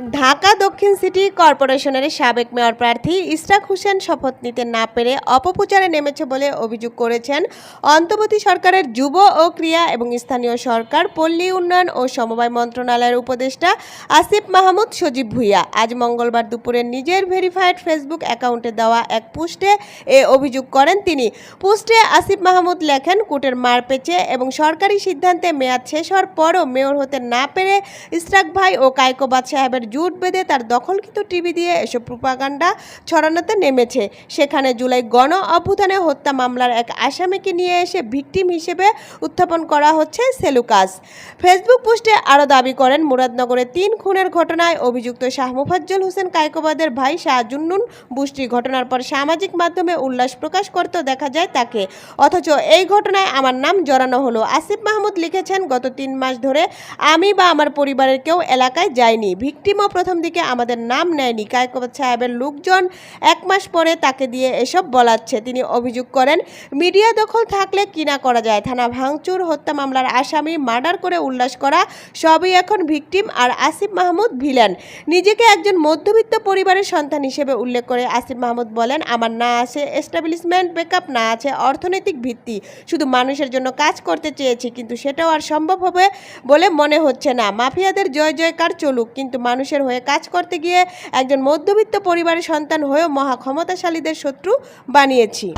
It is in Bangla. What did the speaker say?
ঢাকা দক্ষিণ সিটি কর্পোরেশনের সাবেক মেয়র প্রার্থী ইশরাক হোসেন শপথ নিতে না পেরে অপপ্রচারে নেমেছে বলে অভিযোগ করেছেন অন্তর্বর্তী সরকারের যুব ও ক্রিয়া এবং স্থানীয় সরকার, পল্লী উন্নয়ন ও সমবায় মন্ত্রণালয়ের উপদেষ্টা আসিফ মাহমুদ, সজীব ভুইয়া। আজ মঙ্গলবার দুপুরে নিজের ভেরিফাইড ফেসবুক অ্যাকাউন্টে দেওয়া এক পোস্টে এ অভিযোগ করেন তিনি। পোস্টে আসিফ মাহমুদ লেখেন কোর্টের মার পেঁচে এবং সরকারি সিদ্ধান্তে মেয়াদ শেষ হওয়ার পরও মেয়র হতে না পেরে ইসরাক ভাই ও কায়কোবাদ সাহেবের জুট বেঁধে তার দখলকৃত টিভি দিয়ে এসব প্রোপাগান্ডা ছড়ানোতে নেমেছে। সেখানে জুলাই গণ অভ্যুত্থানে হত্যা মামলার এক আসামিকে নিয়ে এসে ভিকটিম হিসেবে উত্থাপন করা হচ্ছে সেলুকাস। ফেসবুক পোস্টে আরও দাবি করেন, মুরাদনগরে তিন খুনের ঘটনায় অভিযুক্ত শাহ মুফাজ্জল হোসেন কায়কোবাদের ভাই শাহজুন্নুন বুষ্টি ঘটনার পর সামাজিক মাধ্যমে উল্লাস প্রকাশ করতে দেখা যায় তাকে। অথচ এই ঘটনায় আমার নাম জড়ানো হলো। আসিফ মাহমুদ লিখেছেন, গত তিন মাস ধরে আমি বা আমার পরিবারের কেউ এলাকায় যায়নি ভিকটিমও প্রথম দিকে আমাদের নাম নেয়নি। কায়কোবাদ সাহেবের লোকজন এক মাস পরে তাকে দিয়ে এসব বলাচ্ছে। তিনি অভিযোগ করেন, মিডিয়া দখল থাকলে কিনা করা যায়? থানা ভাঙচুর, হত্যা মামলার আসামি, মার্ডার করে উল্লাস করা, সবই এখন ভিকটিম আর আসিফ মাহমুদ ভিলেন। নিজেকে একজন মধ্যবিত্ত পরিবারের সন্তান হিসেবে উল্লেখ করে আসিফ মাহমুদ বলেন, আমার না আছে এস্টাবলিশমেন্ট, ব্যাকআপ না আছে অর্থনৈতিক ভিত্তি। শুধু মানুষের জন্য কাজ করতে চেয়েছি, কিন্তু সেটাও আর সম্ভব হবে বলে মনে হচ্ছে না। মাফিয়াদের জয় জয়কার চলুক, কিন্তু মানুষের হয়ে কাজ করতে গিয়ে একজন মধ্যবিত্ত পরিবারের সন্তান হয়েও মহা ক্ষমতাশালীদের শত্রু বানিয়েছি।